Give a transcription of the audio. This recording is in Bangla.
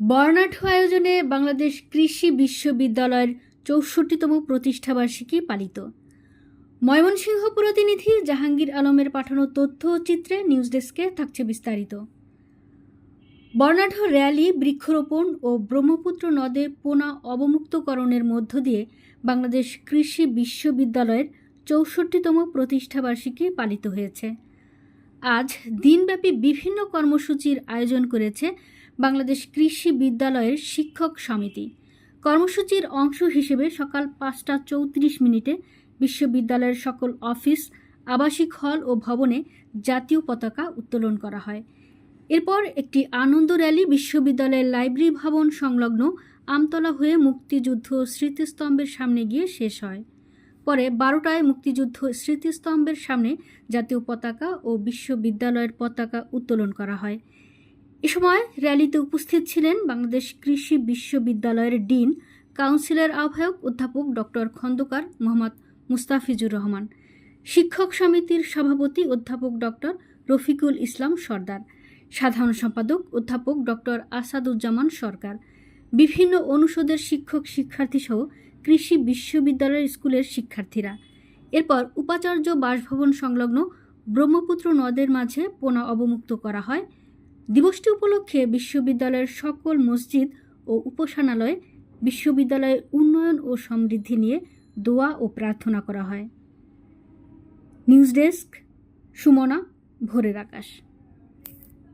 বর্ণাঢ্য আয়োজনে বাংলাদেশ কৃষি বিশ্ববিদ্যালয়ের চৌষট্টিতম প্রতিষ্ঠাবার্ষিকী পালিত। ময়মনসিংহ প্রতিনিধি জাহাঙ্গীর আলমের পাঠানো তথ্য ও চিত্রে নিউজ ডেস্কে থাকছে বিস্তারিত। বর্ণাঢ্য র্যালি, বৃক্ষরোপণ ও ব্রহ্মপুত্র নদে পোনা অবমুক্তকরণের মধ্য দিয়ে বাংলাদেশ কৃষি বিশ্ববিদ্যালয়ের চৌষট্টিতম প্রতিষ্ঠাবার্ষিকী পালিত হয়েছে। আজ দিনব্যাপী বিভিন্ন কর্মসূচির আয়োজন করেছে বাংলাদেশ কৃষি বিদ্যালয়ের শিক্ষক সমিতি। কর্মসূচির অংশ হিসেবে সকাল পাঁচটা চৌত্রিশ মিনিটে বিশ্ববিদ্যালয়ের সকল অফিস, আবাসিক হল ও ভবনে জাতীয় পতাকা উত্তোলন করা হয়। এরপর একটি আনন্দ র্যালি বিশ্ববিদ্যালয়ের লাইব্রেরি ভবন সংলগ্ন আমতলা হয়ে মুক্তিযুদ্ধ স্মৃতিস্তম্ভের সামনে গিয়ে শেষ হয়। পরে বারোটায় মুক্তিযুদ্ধ স্মৃতিস্তম্ভের সামনে জাতীয় পতাকা ও বিশ্ববিদ্যালয়ের পতাকা উত্তোলন করা হয়। এ সময় র্যালিতে উপস্থিত ছিলেন বাংলাদেশ কৃষি বিশ্ববিদ্যালয়ের ডিন, কাউন্সিলের আহ্বায়ক অধ্যাপক ডক্টর খন্দকার মোহাম্মদ মুস্তাফিজুর রহমান, শিক্ষক সমিতির সভাপতি অধ্যাপক ডক্টর রফিকুল ইসলাম সর্দার, সাধারণ সম্পাদক অধ্যাপক ডক্টর আসাদুজ্জামান সরকার বিভিন্ন অনুষদের শিক্ষক শিক্ষার্থী সহ কৃষি বিশ্ববিদ্যালয়ের স্কুলের শিক্ষার্থীরা। এরপর উপাচার্য বাসভবন সংলগ্ন ব্রহ্মপুত্র নদের মাঝে পোনা অবমুক্ত করা হয়। দিবসটি উপলক্ষে বিশ্ববিদ্যালয়ের সকল মসজিদ ও উপাসনালয়ে বিশ্ববিদ্যালয়ের উন্নয়ন ও সমৃদ্ধি নিয়ে দোয়া ও প্রার্থনা করা হয়। নিউজ ডেস্ক, সুমনা, ভোরের আকাশ।